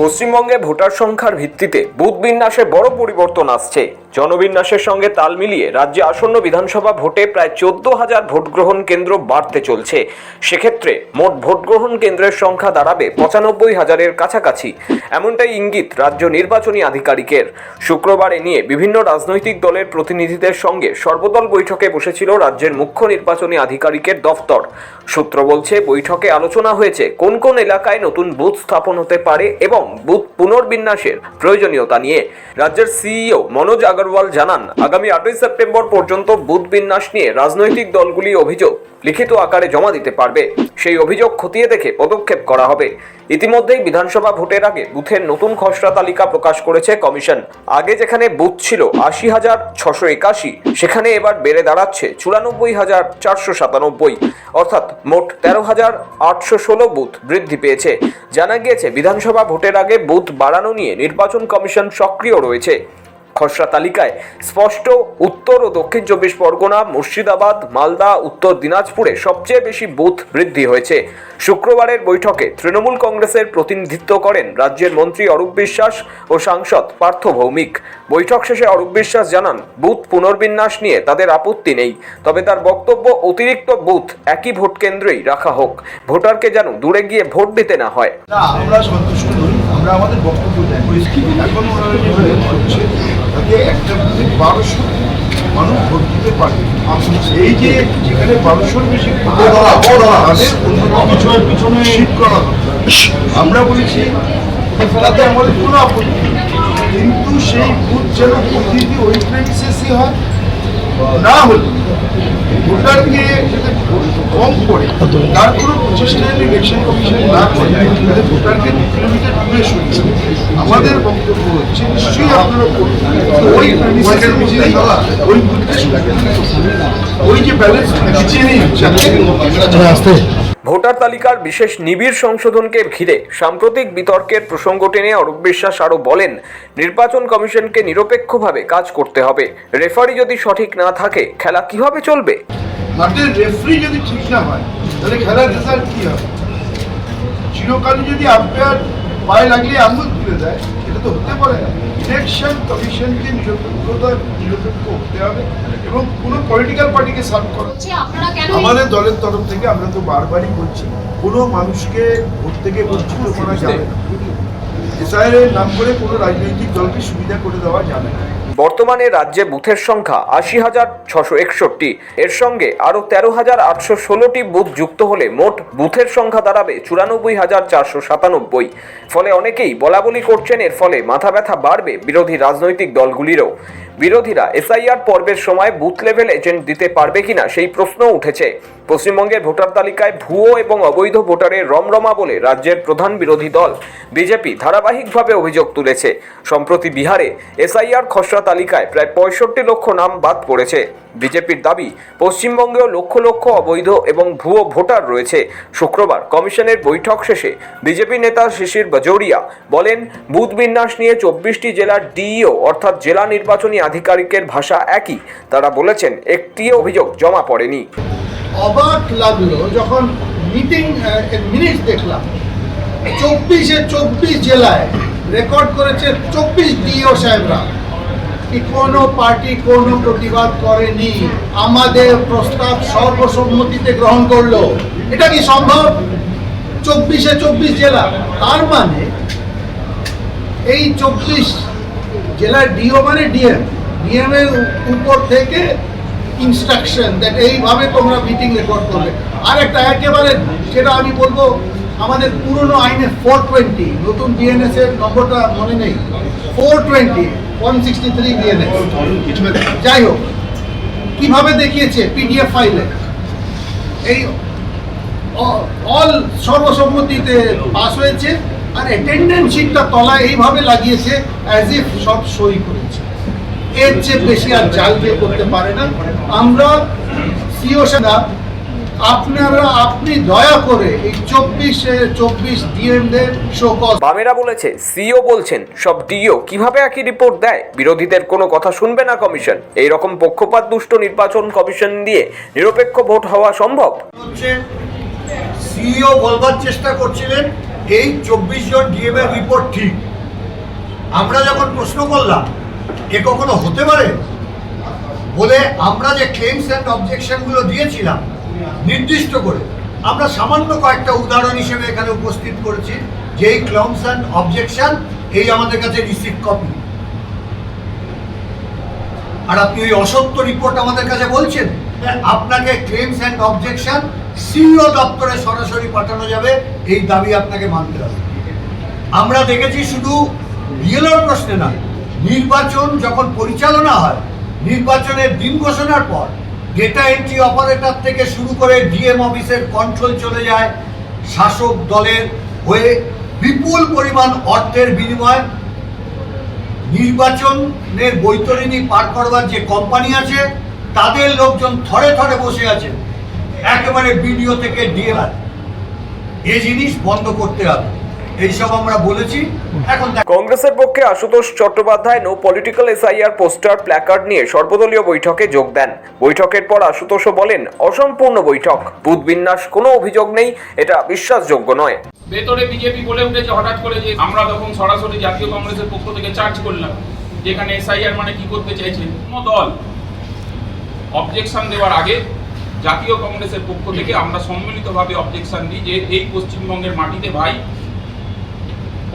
পশ্চিমবঙ্গে ভোটার সংখ্যার ভিত্তিতে বুথ বিন্যাসে বড় পরিবর্তন আসছে। জনবিন্যাসের সঙ্গে তাল মিলিয়ে রাজ্যে আসন্ন বিধানসভা ভোটে প্রায় চোদ্দ হাজার ভোট গ্রহণ কেন্দ্র বাড়তে চলছে। সেক্ষেত্রে মোট ভোট গ্রহণ কেন্দ্রের সংখ্যা দাঁড়াবে পঁচানব্বই হাজারের কাছাকাছি। এমনটাই ইঙ্গিত রাজ্য নির্বাচনী আধিকারিকের। শুক্রবার এ নিয়ে বিভিন্ন রাজনৈতিক দলের প্রতিনিধিদের সঙ্গে সর্বদল বৈঠকে বসেছিল রাজ্যের মুখ্য নির্বাচনী আধিকারিকের দফতর। সূত্র বলছে, বৈঠকে আলোচনা হয়েছে কোন কোন এলাকায় নতুন বুথ স্থাপন হতে পারে এবং বুথ পুনর্বিন্যাসের প্রয়োজনীয়তা নিয়ে। রাজ্যের সিইও মনোজ আগরওয়াল জানান, আগামী আটই সেপ্টেম্বর পর্যন্ত বুথ বিন্যাস নিয়ে রাজনৈতিক দলগুলি অভিযোগ লিখিত আকারে জমা দিতে পারবে। সেই অভিযোগ খতিয়ে দেখে পদক্ষেপ করা হবে। ইতিমধ্যেই বিধানসভা ভোটের আগে বুথের নতুন খসড়া তালিকা প্রকাশ করেছে কমিশন। আগে যেখানে বুথ ছিল আশি হাজার ছশো একাশি, সেখানে এবার বেড়ে দাঁড়াচ্ছে চুরানব্বই হাজার চারশো সাতানব্বই। অর্থাৎ মোট তেরো হাজার আটশো ষোলো বুথ বৃদ্ধি পেয়েছে। জানা গিয়েছে, বিধানসভা ভোটের আগে বুথ বাড়ানো নিয়ে নির্বাচন কমিশন সক্রিয় রয়েছে। খসড়া তালিকায় স্পষ্ট উত্তর ও দক্ষিণ চব্বিশ পরগনা, মুর্শিদাবাদ, মালদা, উত্তর দিনাজপুরে সবচেয়ে বেশি বুথ বৃদ্ধি হয়েছে। শুক্রবারের বৈঠকে তৃণমূল কংগ্রেসের প্রতিনিধিত্ব করেন রাজ্যের মন্ত্রী অরূপ বিশ্বাস ও সাংসদ পার্থ ভৌমিক। বৈঠক শেষে অরূপ বিশ্বাস জানান, বুথ পুনর্বিন্যাস নিয়ে তাদের আপত্তি নেই, তবে তার বক্তব্য অতিরিক্ত বুথ একই ভোট কেন্দ্রেই রাখা হোক। ভোটারকে যেন দূরে গিয়ে ভোট দিতে না হয়। আমরা আমাদের বক্তব্য এখন ভোট তাতে একটা বারোশো মানুষ ভোট দিতে পারে। এই যে যেখানে বারোশোর বেশি তাদের পিছনে শিফট করা আমরা বলেছি তাতে আমাদের কোনো আপত্তি কিন্তু সেই বুথ যেন প্রতিটি ওই প্রেমিসেসই হয় না হলে ভোটারকে কম করে, তার কোনো প্রচেষ্টা ইলেকশন কমিশন না করে, তাহলে ভোটারকে দু কিলোমিটার দূরে শুনছে আমাদের বক্তব্য হচ্ছে, নিশ্চয়ই আপনারা। ওই মধ্যেই ওই বুথকে সরিয়ে দিন। ওই যে ব্যালেন্স ভোটার তালিকার বিশেষ নিবিড় সংশোধনকে ঘিরে সাম্প্রতিক বিতর্কের প্রসঙ্গ টেনে অরূপ বিশ্বাস আরও বলেন, নির্বাচন কমিশনকে নিরপেক্ষভাবে কাজ করতে হবে। রেফারি যদি সঠিক না থাকে, খেলা কীভাবে চলবে? মাঠের রেফারি যদি ঠিক না হয়, তাহলে খেলার রেজাল্ট হবে? যদি আম্পায়ার পায়ে তুলে দেয় তো হতে পারে না। ইলেকশন কমিশনকে নিরপেক্ষতা নিরপেক্ষ হতে হবে এবং কোনো পলিটিক্যাল পার্টিকে সার্ভ করা। বলছি আপনারা কেন আমাদের দলের তরফ থেকে আমরা তো বারবারই বলছি কোনো মানুষকে ভোট থেকে বঞ্চিত করা যাবে না। এসআইয়ের নাম করে কোনো রাজনৈতিক দলকে সুবিধা করে দেওয়া যাবে না। বর্তমানে রাজ্যে বুথের সংখ্যা আশি হাজার ছশো একষট্টি। এর সঙ্গে আরও তেরো হাজার আটশো ষোলোটি বুথ যুক্ত হলে মোট বুথের সংখ্যা দাঁড়াবে চুরানব্বই হাজার চারশো সাতানব্বই। ফলে অনেকেই বলাবলি করছেন এর ফলে মাথা ব্যথা বাড়বে বিরোধী রাজনৈতিক দলগুলিরও। বিরোধীরা এসআইআর পর্বের সময় বুথ লেভেল এজেন্ট দিতে পারবে কিনা সেই প্রশ্ন উঠেছে। পশ্চিমবঙ্গের ভোটার তালিকায় ভুয়ো এবং অবৈধ ভোটারের রমরমা বলে রাজ্যের প্রধান বিরোধী দল। বিজেপি ধারাবাহিকভাবে অভিযোগ তুলেছে। সম্প্রতি বিহারে এসআইআর খসড়া তালিকায় প্রায় পঁয়ষট্টি লক্ষ নাম বাদ পড়েছে। বিজেপির দাবি, পশ্চিমবঙ্গেও লক্ষ লক্ষ অবৈধ এবং ভুয়ো ভোটার রয়েছে। শুক্রবার কমিশনের বৈঠক শেষে বিজেপি নেতা শিশির বাজৌরিয়া বলেন, বুথ বিন্যাস নিয়ে চব্বিশটি জেলার ডিইও অর্থাৎ জেলা নির্বাচনী আধিকারিকের ভাষা একই। তারা বলেছেন, একটিও অভিযোগ জমা পড়েনি। অবাক লাগল যখন মিটিং মিনিট দেখলাম। চব্বিশে চব্বিশ জেলায় রেকর্ড করেছে চব্বিশ ডিও সাহেবরা কি কোনো পার্টি কোনো প্রতিবাদ করেনি। আমাদের প্রস্তাব সর্বসম্মতিতে গ্রহণ করল। এটা কি সম্ভব? চব্বিশে চব্বিশ জেলা, তার মানে এই চব্বিশ জেলার ডিও মানে ডিএম ডিএম এর উপর থেকে ইনস্ট্রাকশন দ্যাট এইভাবে তোমরা মিটিং রেকর্ড করবে। আর একটা একেবারে সেটা আমি বলব, আমাদের পুরনো আইনে ফোর টোয়েন্টি নতুন ডিএনএস এর নম্বরটা মনে নেই। Four twenty one sixty three DNS যাই হোক, কীভাবে দেখিয়েছে পিডিএফ ফাইলে এই অল সর্বসম্মতিতে পাস হয়েছে, আর অ্যাটেন্ডেন্স শিটটা তলায় এইভাবে লাগিয়েছে অ্যাজ ইফ সব সই করেছে। এর চেয়ে বেশি আর জাল দিয়ে করতে পারে না। আমরা সিও সাহেব আপনারা আপনি দয়া করে এই চব্বিশে চব্বিশ ডিএমদের বামেরা বলেছে সিও বলছেন সব ডিও কীভাবে একই রিপোর্ট দেয়? বিরোধীদের কোনো কথা শুনবে না কমিশন। এই রকম পক্ষপাত দুষ্ট নির্বাচন কমিশন দিয়ে নিরপেক্ষ ভোট হওয়া সম্ভব? হচ্ছে সিইও বলবার চেষ্টা করছিলেন এই চব্বিশ জন ডিএম এর রিপোর্ট ঠিক। আমরা যখন প্রশ্ন করলাম এ কখনো হতে পারে? বলে আমরা যে ক্লেমস অ্যান্ড অবজেকশনগুলো দিয়েছিলাম নির্দিষ্ট করে আমরা সামান্য কয়েকটা উদাহরণ হিসেবে এখানে উপস্থিত করেছি যে এই ক্লেমস অ্যান্ড অবজেকশন এই আমাদের কাছে রিসিভ কপি আর আপনি ওই অসত্য রিপোর্ট আমাদের কাছে বলছেন হ্যাঁ, আপনাকে ক্লেমস অ্যান্ড অবজেকশন সিইও দপ্তরে সরাসরি পাঠানো যাবে এই দাবি আপনাকে মানতে হবে। আমরা দেখেছি শুধু বিএলওর প্রশ্নে নয় নির্বাচন যখন পরিচালনা হয়, নির্বাচনের দিন ঘোষণার পর ডেটা এন্ট্রি অপারেটর থেকে শুরু করে ডিএম অফিসের কন্ট্রোল চলে যায়, শাসক দলের হয়ে বিপুল পরিমাণ অর্থের বিনিময়, নির্বাচনের বৈতরণী পার করবার যে কোম্পানি আছে, তাদের লোকজন থরে থরে বসে আছে, একেবারে বিডিও থেকে ডিএলআর এই জিনিস বন্ধ করতে হবে। এইসব আমরা বলেছি। এখন কংগ্রেসের পক্ষে Ashutosh Chattopadhyay no political SIR poster placard নিয়ে সর্বদলীয় বৈঠকে যোগ দেন। বৈঠকের পর আশুতোষও বলেন অসম্পূর্ণ বৈঠক। বুথ বিন্যাস কোনো অভিযোগ নেই। এটা বিশ্বাসযোগ্য নয়। ভেতরে বিজেপি বলে উঠেছে হঠাৎ করে যে আমরা তখন সরাসরি জাতীয় কংগ্রেসের পক্ষ থেকে চার্জ করলাম যেখানে এসআইআর মানে কি করতে চাইছেন কোনো দল। অবজেকশন দেওয়ার আগে জাতীয় কংগ্রেসের পক্ষ থেকে আমরা সম্মিলিতভাবে অবজেকশন দিই যে এই পশ্চিমবঙ্গের মাটিতে ভাই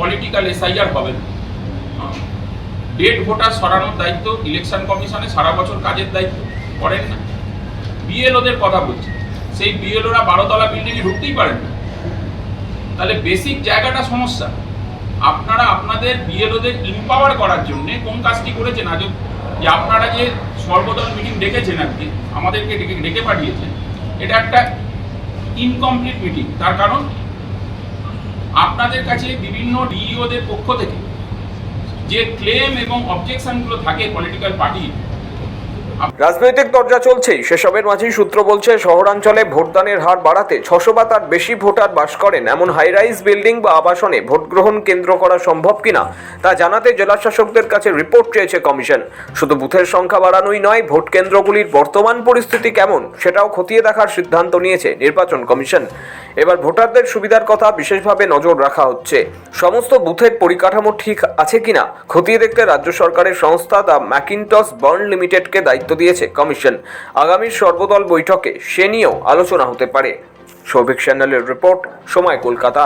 পলিটিক্যাল এসআইআর হবে না ডেট ভোটার সরানোর দায়িত্ব ইলেকশন কমিশনে সারা বছর কাজের দায়িত্ব, করেন না। বিএলওদের কথা বলছি। সেই বিএলওরা বারোতলা বিল্ডিংয়ে ঢুকতেই পারেন না। তাহলে বেসিক জায়গাটা সমস্যা। আপনারা আপনাদের বিএলওদের ইম্পাওয়ার করার জন্য কোন কাজটি করেছেন? আজ যে আপনারা যে সর্বদল মিটিং ডেকেছেন আজকে, আমাদেরকে ডেকে ডেকে পাঠিয়েছেন, এটা একটা ইনকমপ্লিট মিটিং তার কারণ আপনাদের কাছে বিভিন্ন ডিইওদের পক্ষ থেকে যে ক্লেম এবং অবজেকশনগুলো থাকে পলিটিক্যাল পার্টির রাজনৈতিক দরজা চলছেই। সেসবের মাঝেই সূত্র বলছে, শহরাঞ্চলে ভোটদানের হার বাড়াতে ছশো বা তার বেশি ভোটার বাস করেন। এমন হাইরাইজ বিল্ডিং বা আবাসনে ভোট গ্রহণ কেন্দ্র করা সম্ভব কিনা, তা জানাতে জেলা শাসকদের কাছে রিপোর্ট চেয়েছে কমিশন। শুধু বুথের সংখ্যা বাড়ানোই নয়, ভোট কেন্দ্রগুলির বর্তমান পরিস্থিতি কেমন, সেটাও খতিয়ে দেখার সিদ্ধান্ত নিয়েছে নির্বাচন কমিশন। এবার ভোটারদের সুবিধার কথা বিশেষভাবে নজর রাখা হচ্ছে। সমস্ত বুথের পরিকাঠামো ঠিক আছে কিনা খতিয়ে দেখতে রাজ্য সরকারের সংস্থা দ্য ম্যাকিনটস বার্ন লিমিটেডকে দায়িত্ব দিয়েছে কমিশন। আগামী সর্বদল বৈঠকে সে নিয়েও আলোচনা হতে পারে। সৌভিক চ্যানেলের রিপোর্ট, সময় কলকাতা।